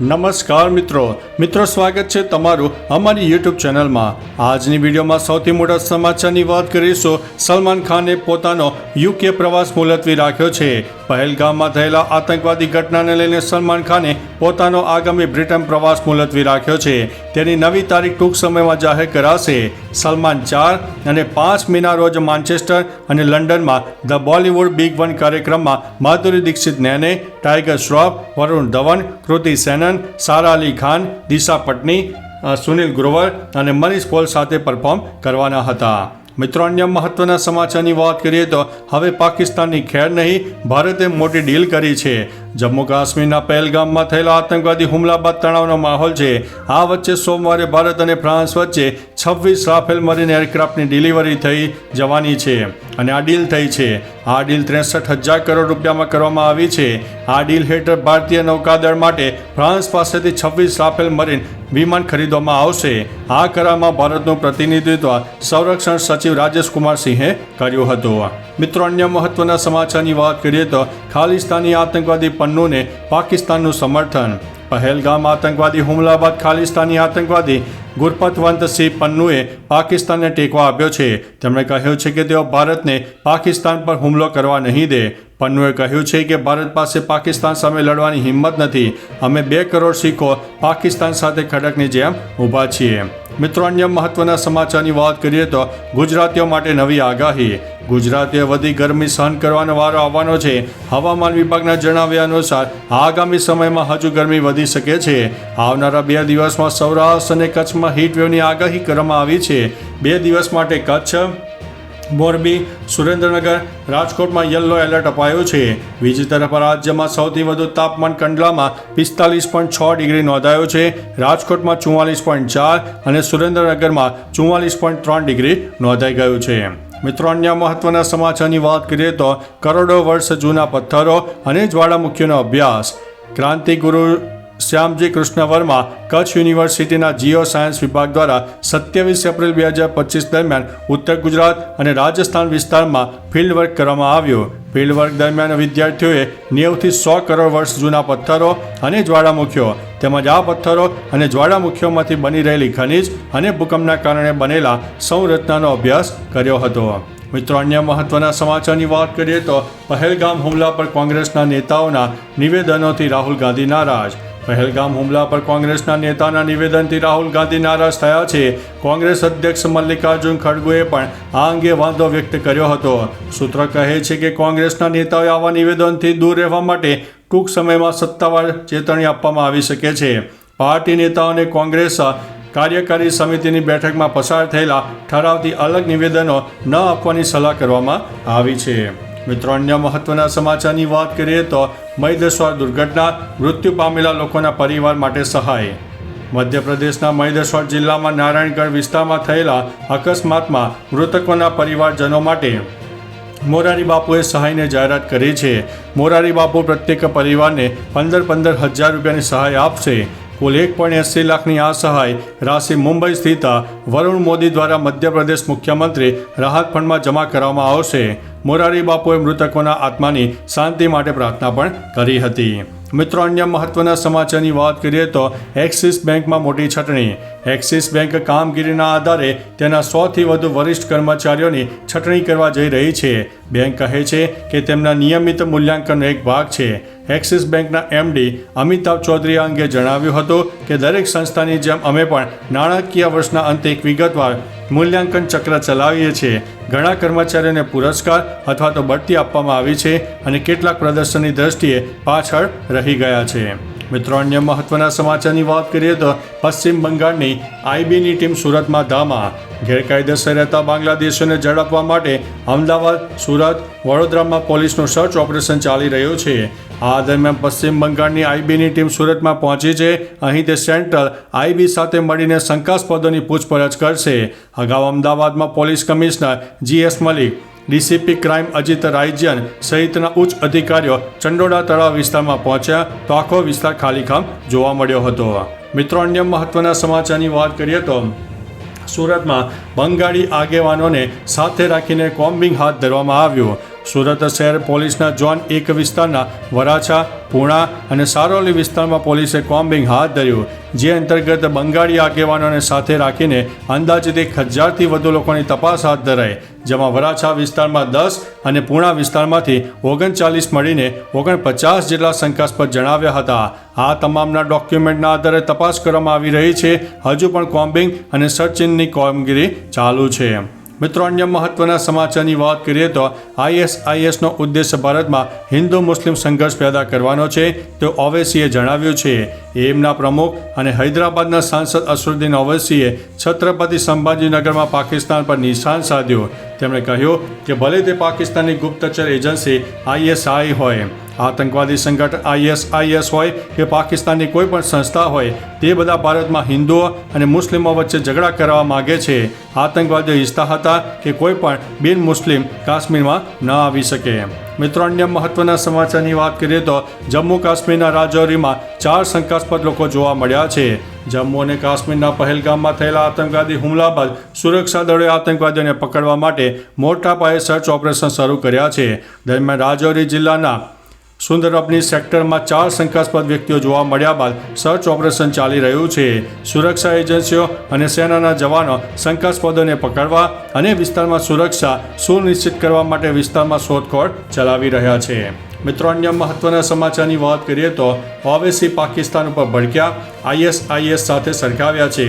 નમસ્કાર મિત્રો. મિત્રો, સ્વાગત છે તમારું અમારી યુટ્યુબ ચેનલમાં. આજની વિડીયોમાં સૌથી મોટા સમાચારની વાત કરીશું. સલમાન ખાને પોતાનો યુકે પ્રવાસ મુલતવી રાખ્યો છે. પહેલગામમાં થયેલા આતંકવાદી ઘટનાને લઈને સલમાન ખાને પોતાનો આગામી બ્રિટન પ્રવાસ મુલતવી રાખ્યો છે. તેની નવી તારીખ ટૂંક સમયમાં જાહેર કરાશે સલમાન ચાર અને પાંચ મેના રોજ માન્ચેસ્ટર અને લંડનમાં ધ બોલિવૂડ બિગ વન કાર્યક્રમમાં માધુરી દીક્ષિત નેને ટાઈગર શ્રોફ, વરુણ ધવન, કૃતિ સેનન, સારા અલી ખાન, દિશા પટની સુનિલ ગ્રોવર અને મનીષ પોલ સાથે પરફોર્મ કરવાના હતા. મિત્રો, અન્ય મહત્વના સમાચારની વાત કરીએ તો હવે પાકિસ્તાનની ખેર નહીં, ભારતે મોટી ડીલ કરી છે. જમ્મુ કાશ્મીરના પહેલગામમાં થયેલા આતંકવાદી હુમલા બાદ તણાવનો માહોલ છે. આ વચ્ચે સોમવારે ભારત અને ફ્રાન્સ વચ્ચે છવ્વીસ રાફેલ મરીન એરક્રાફ્ટની ડિલિવરી થઈ જવાની છે અને આ ડીલ થઈ છે. આ ડીલ ત્રેસઠ હજાર કરોડ રૂપિયામાં કરવામાં આવી છે. આ ડીલ હેઠળ ભારતીય નૌકાદળ માટે ફ્રાન્સ પાસેથી છવ્વીસ રાફેલ મરીન વિમાન ખરીદવામાં આવશે. આ કરારમાં ભારતનું પ્રતિનિધિત્વ સંરક્ષણ સચિવ રાજેશ કુમાર સિંહે કર્યું હતું. મિત્રો, અન્ય મહત્વના સમાચારની વાત કરીએ તો ખાલિસ્તાની આતંકવાદી પન્નુને પાકિસ્તાનનું સમર્થન. પહેલગામ આતંકવાદી હુમલા બાદ ખાલિસ્તાની આતંકવાદી ગુરપતવંતસિંહ પન્નુએ પાકિસ્તાનને ટેકો આપ્યો છે. તેમણે કહ્યું છે કે તેઓ ભારતને પાકિસ્તાન પર હુમલો કરવા નહીં દે. પન્નુએ કહ્યું છે કે ભારત પાસે પાકિસ્તાન સામે લડવાની હિંમત નથી. અમે બે કરોડ શીખો પાકિસ્તાન સાથે ખડકની જેમ ઊભા છીએ. મિત્રો, અન્ય મહત્વના સમાચારની વાત કરીએ તો ગુજરાતીઓ માટે નવી આગાહી. ગુજરાતીઓ વધી ગરમી સહન કરવાનો વારો આવવાનો છે. હવામાન વિભાગના જણાવ્યા અનુસાર, આગામી સમયમાં હજુ ગરમી વધી શકે છે. આવનારા બે દિવસમાં સૌરાષ્ટ્ર અને કચ્છમાં હીટવેવની આગાહી કરવામાં આવી છે. બે દિવસ માટે કચ્છ મોરબી, સુરેન્દ્રનગર, રાજકોટમાં યલો એલર્ટ અપાયો છે. બીજી તરફ રાજ્યમાં સૌથી વધુ તાપમાન કંડલામાં પિસ્તાલીસ પોઈન્ટ છ ડિગ્રી નોંધાયો છે. રાજકોટમાં ચુમ્માલીસ પોઈન્ટ ચાર અને સુરેન્દ્રનગરમાં ચુમ્માલીસ પોઈન્ટ ત્રણ ડિગ્રી નોંધાઈ ગયું છે. મિત્રો, અન્ય મહત્વના સમાચારની વાત કરીએ તો કરોડો વર્ષ જૂના પથ્થરો અને જ્વાળામુખીનો અભ્યાસ. ક્રાંતિગુરુ શ્યામજી કૃષ્ણ વર્મા કચ્છ યુનિવર્સિટીના જીઓ સાયન્સ વિભાગ દ્વારા સત્યાવીસ એપ્રિલ બે હજાર પચીસ દરમિયાન ઉત્તર ગુજરાત અને રાજસ્થાન વિસ્તારમાં ફિલ્ડ વર્ક કરવામાં આવ્યું. ફિલ્ડ વર્ક દરમિયાન વિદ્યાર્થીઓએ નેવથી સો કરોડ વર્ષ જૂના પથ્થરો અને જ્વાળામુખીઓ તેમજ આ પથ્થરો અને જ્વાળામુખીઓમાંથી બની રહેલી ખનિજ અને ભૂકંપના કારણે બનેલા સંરચનાનો અભ્યાસ કર્યો હતો. મિત્રો, અન્ય મહત્વના સમાચારની વાત કરીએ તો પહેલગામ હુમલા પર કોંગ્રેસના નેતાઓના નિવેદનોથી રાહુલ ગાંધી નારાજ. પહેલગામ હુમલા પર કોંગ્રેસના નેતાના નિવેદનથી રાહુલ ગાંધી નારાજ થયા છે. કોંગ્રેસ અધ્યક્ષ મલ્લિકાર્જુન ખડગેએ પણ આ અંગે વાંધો વ્યક્ત કર્યો હતો. સૂત્રો કહે છે કે કોંગ્રેસના નેતાઓએ આવા નિવેદનથી દૂર રહેવા માટે ટૂંક સમયમાં સત્તાવાર ચેતવણી આપવામાં આવી શકે છે. પાર્ટી નેતાઓને કોંગ્રેસ કાર્યકારી સમિતિની બેઠકમાં પસાર થયેલા ઠરાવથી અલગ નિવેદનો ન આપવાની સલાહ કરવામાં આવી છે. મિત્રો, અન્ય મહત્વના સમાચારની વાત કરીએ તો મૈદસ્વાર દુર્ઘટના મૃત્યુ પામેલા લોકોના પરિવાર માટે સહાય. મધ્યપ્રદેશના મૈદસ્વર જિલ્લામાં નારાયણગઢ વિસ્તારમાં થયેલા અકસ્માતમાં મૃતકોના પરિવારજનો માટે મોરારી બાપુએ સહાયની જાહેરાત કરી છે. મોરારી બાપુ પ્રત્યેક પરિવારને પંદર પંદર હજાર રૂપિયાની સહાય આપશે. કુલ એક એંસી લાખની આ સહાય રાશિ મુંબઈ સ્થિત વરુણ મોદી દ્વારા મધ્યપ્રદેશ મુખ્યમંત્રી રાહત ફંડમાં જમા કરવામાં આવશે. મોરારી બાપુએ મૃતકોના આત્માની શાંતિ માટે પ્રાર્થના પણ કરી હતી. મિત્રો, અન્ય મહત્વના સમાચારની વાત કરીએ તો એક્સિસ બેંકમાં મોટી છટણી. એક્સિસ બેંક કામગીરીના આધારે તેના સોથી વધુ વરિષ્ઠ કર્મચારીઓની છટણી કરવા જઈ રહી છે. બેંક કહે છે કે તેમના નિયમિત મૂલ્યાંકનનો એક ભાગ છે. એક્સિસ બેંકના એમડી અમિતાભ ચૌધરીએ આ અંગે જણાવ્યું હતું કે દરેક સંસ્થાની જેમ અમે પણ નાણાકીય વર્ષના અંતે એક વિગતવાર મૂલ્યાંકન ચક્ર ચલાવીએ છીએ. ઘણા કર્મચારીઓને પુરસ્કાર અથવા તો બઢતી આપવામાં આવી છે અને કેટલાક પ્રદર્શનની દ્રષ્ટિએ પાછળ રહી ગયા છે. મિત્રો, અન્ય મહત્વના સમાચારની વાત કરીએ તો પશ્ચિમ બંગાળની આઈબીની ટીમ સુરતમાં ધામા. ગેરકાયદેસર રહેતા બાંગ્લાદેશીઓને ઝડપવા માટે અમદાવાદ, સુરત, વડોદરામાં પોલીસનું સર્ચ ઓપરેશન ચાલી રહ્યું છે. આ દરમિયાન પશ્ચિમ બંગાળની આઈબીની ટીમ સુરતમાં પહોંચી છે. અહીં તે સેન્ટ્રલ આઈબી સાથે મળીને શંકાસ્પદોની પૂછપરછ કરશે. અગાઉ અમદાવાદમાં police commissioner GS Malik DCP crime Ajit Raijan સહિતના ઉચ્ચ અધિકારીઓ ચંડોળા તળાવ વિસ્તારમાં પહોંચ્યા તો આખો વિસ્તાર ખાલીખામ જોવા મળ્યો હતો. મિત્રો, અન્ય મહત્વના સમાચારની વાત કરીએ તો સુરતમાં બંગાળી આગેવાનોને સાથે રાખીને કોમ્બિંગ હાથ ધરવામાં આવ્યું. સુરત શહેર પોલીસના ઝોન એક વિસ્તારના વરાછા, પૂણા અને સારોલી વિસ્તારમાં પોલીસે કોમ્બિંગ હાથ ધર્યું, જે અંતર્ગત બંગાળી આગેવાનોને સાથે રાખીને અંદાજિત એક હજારથી વધુ લોકોની તપાસ હાથ ધરાઈ, જેમાં વરાછા વિસ્તારમાં દસ અને પૂણા વિસ્તારમાંથી ઓગણચાલીસ મળીને ઓગણપચાસ જેટલા શંકાસ્પદ જણાવ્યા હતા. આ તમામના ડોક્યુમેન્ટના આધારે તપાસ કરવામાં આવી રહી છે. હજુ પણ કોમ્બિંગ અને સર્ચિંગની કામગીરી ચાલુ છે. મિત્રો, અન્ય મહત્વના સમાચારની વાત કરીએ તો આઈએસઆઈએસનો ઉદ્દેશ્ય ભારતમાં હિન્દુ મુસ્લિમ સંઘર્ષ પેદા કરવાનો છે. તો ઓવેસીએ જણાવ્યું છે એમના પ્રમુખ અને હૈદરાબાદના સાંસદ અસરુદ્દીન ઓવેસીએ છત્રપતિ સંભાજીનગરમાં પાકિસ્તાન પર નિશાન સાધ્યું. તેમણે કહ્યું કે ભલે તે પાકિસ્તાનની ગુપ્તચર એજન્સી આઈએસઆઈ હોય આતંકવાદી સંગઠન આઈએસઆઈએસ હોય કે પાકિસ્તાનની કોઈ પણ સંસ્થા હોય, તે બધા ભારતમાં હિન્દુઓ અને મુસ્લિમો વચ્ચે ઝઘડા કરવા માગે છે. આતંકવાદીઓ ઈચ્છતા હતા કે કોઈ પણ બિન મુસ્લિમ કાશ્મીરમાં ન આવી શકે. મિત્રો, અન્ય મહત્વના સમાચારની વાત કરીએ તો જમ્મુ કાશ્મીરના રાજૌરીમાં ચાર શંકાસ્પદ લોકો જોવા મળ્યા છે. જમ્મુ અને કાશ્મીરના પહેલગામમાં થયેલા આતંકવાદી હુમલા બાદ સુરક્ષા દળોએ આતંકવાદીઓને પકડવા માટે મોટા પાયે સર્ચ ઓપરેશન શરૂ કર્યા છે. દરમિયાન રાજૌરી જિલ્લાના સુંદરબની સેક્ટરમાં ચાર શંકાસ્પદ વ્યક્તિઓ જોવા મળ્યા બાદ સર્ચ ઓપરેશન ચાલી રહ્યું છે. સુરક્ષા એજન્સીઓ અને સેનાના જવાનો શંકાસ્પદોને પકડવા અને વિસ્તારમાં સુરક્ષા સુનિશ્ચિત કરવા માટે વિસ્તારમાં શોધખોળ ચલાવી રહ્યા છે. મિત્રો, અન્ય મહત્વના સમાચારની વાત કરીએ તો ઓવેસી પાકિસ્તાન ઉપર ભડક્યા આઈએસઆઈએસ સાથે સરખાવ્યા છે.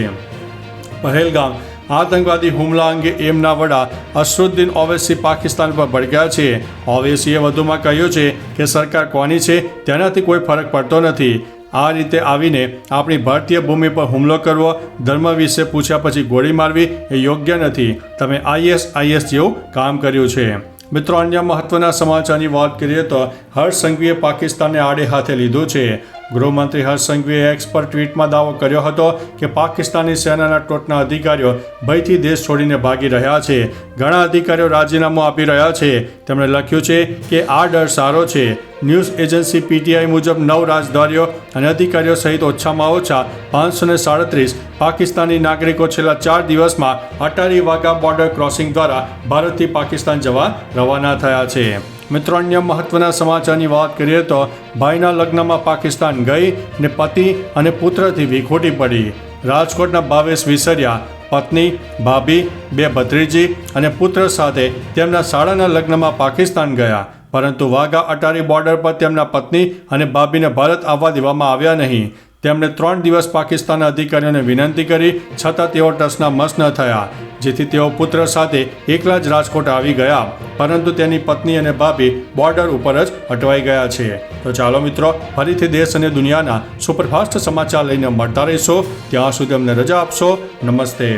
પહેલગામ આતંકવાદી હુમલા અંગે એમના વડા અસરુદ્દીન ઓવેસી પાકિસ્તાન પર ભડક્યા છે. ઓવેસીએ વધુમાં કહ્યું છે કે સરકાર કોની છે તેનાથી કોઈ ફરક પડતો નથી. આ રીતે આવીને આપણી ભારતીય ભૂમિ પર હુમલો કરવો, ધર્મ વિશે પૂછ્યા પછી ગોળી મારવી એ યોગ્ય નથી. તમે આઈએસઆઈએસ જેવું કામ કર્યું છે. મિત્રો, અન્ય મહત્વના સમાચારની વાત કરીએ તો હર્ષ સંઘવીએ પાકિસ્તાનને આડે હાથે લીધું છે. ગૃહમંત્રી હર્ષ સંઘવીએ એક્સ પર ટ્વીટમાં દાવો કર્યો હતો કે પાકિસ્તાની સેનાના ટોચના અધિકારીઓ ભયથી દેશ છોડીને ભાગી રહ્યા છે. ઘણા અધિકારીઓ રાજીનામું આપી રહ્યા છે. તેમણે લખ્યું છે કે આ ડર સારો છે. ન્યૂઝ એજન્સી પીટીઆઈ મુજબ નવ રાજદ્વારીઓ અને અધિકારીઓ સહિત ઓછામાં ઓછા પાંચસો ને સાડત્રીસ પાકિસ્તાની નાગરિકો છેલ્લા ચાર દિવસમાં અટારી વાઘા બોર્ડર ક્રોસિંગ દ્વારા ભારતથી પાકિસ્તાન જવા રવાના થયા છે. મિત્રો, અન્ય મહત્વના સમાચારની વાત કરીએ તો ભાઈના લગ્નમાં પાકિસ્તાન ગઈ ને પતિ અને પુત્રથી વિખોટી પડી. રાજકોટના ભાવેશ વિસર્યા, પત્ની, ભાભી, બે ભત્રીજી અને પુત્ર સાથે તેમના શાળાના લગ્નમાં પાકિસ્તાન ગયા. પરંતુ વાઘા અટારી બોર્ડર પર તેમના પત્ની અને ભાભીને ભારત આવવા દેવામાં આવ્યા નહીં. તેમણે ત્રણ દિવસ પાકિસ્તાનના અધિકારીઓને વિનંતી કરી, છતાં તેઓ ટસના મસ ન થયા. જેથી તેઓ પુત્ર સાથે એકલા જ રાજકોટ આવી ગયા, પરંતુ તેની પત્ની અને ભાભી બોર્ડર ઉપર જ અટવાઈ ગયા છે. તો ચાલો મિત્રો, ફરીથી દેશ અને દુનિયાના સુપરફાસ્ટ સમાચાર લઈને મળતા રહીશો. ત્યાં સુધી અમને રજા આપશો. નમસ્તે.